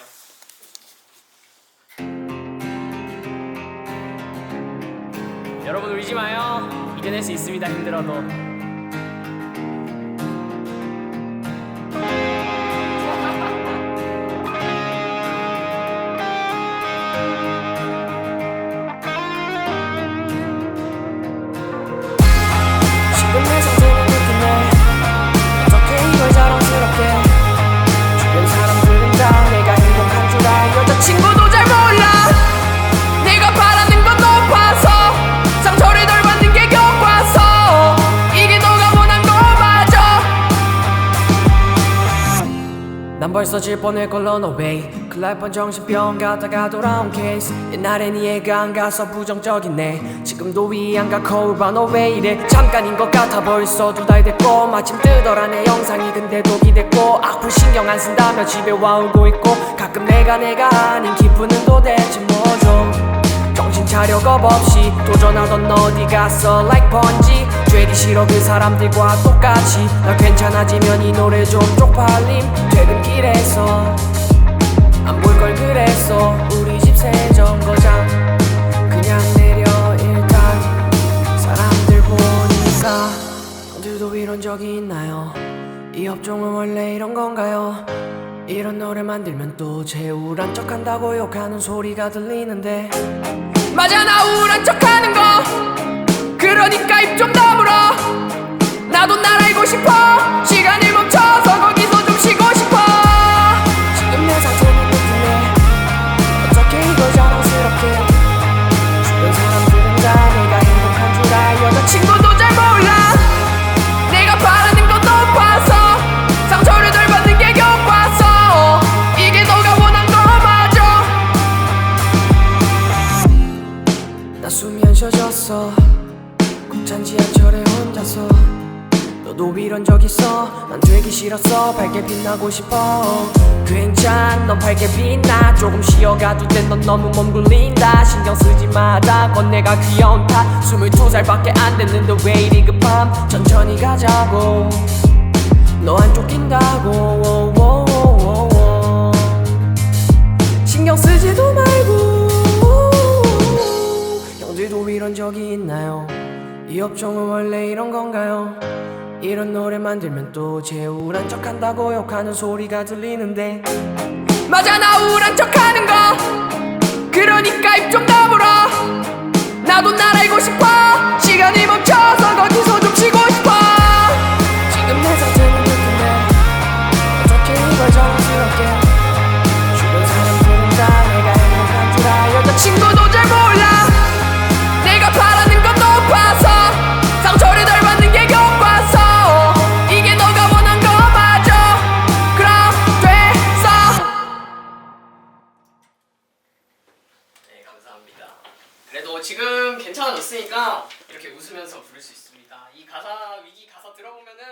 주세요. 여러분 울지 마요. 이겨낼 수 있습니다. 힘들어도. 지금 내 난 벌써 질 뻔했걸 run away 클날 뻔 정신병 가다가 돌아온 케이스 옛날엔 이해가 안 가서 부정적이네. 지금도 위안가 거울 봐너왜 이래? 잠깐인 것 같아 벌써 두 달 됐고. 마침 뜨더라 내 영상이 근데도 기댔고. 악플 신경 안 쓴다며 집에 와 울고 있고. 가끔 내가 내가 아닌 기분은 도대체 뭐죠? 정신 차려 겁 없이 도전하던 너 어디 갔어? Like 번지 죄리 싫어 그 사람들과 똑같이. 나 괜찮아지면 이 노래 좀 쪽팔림 적이 있나요? 이 업종은 원래 이런 건가요? 이런 노래 만들면 또 제우란 척한다고 욕하는 소리가 들리는데. 맞아 나 우울한 척하는 거. 그러니까 입 좀 다물어. 나도 날 알고 싶어 벅찬 지하철에 혼자서. 너도 이런 적 있어? 난 되기 싫었어. 밝게 빛나고 싶어. 괜찮 넌 밝게 빛나. 조금 쉬어가도 돼. 넌 너무 몸 굴린다. 신경 쓰지 마다 건 내가 귀여운 탓. 스물두 살밖에 안 됐는데 왜 이리 급함? 천천히 가자고 적이 있나요? 이 업종은 원래 이런 건가요? 이런 노래 만들면 또 제우란 척한다고 욕하는 소리가 들리는데 맞아 나 우울한 척 하는 거 그러니까 입 좀 다물어 나도 날 알고 싶어 그래도 지금 괜찮아졌으니까 이렇게 웃으면서 부를 수 있습니다. 이 가사 위기 가사 들어보면은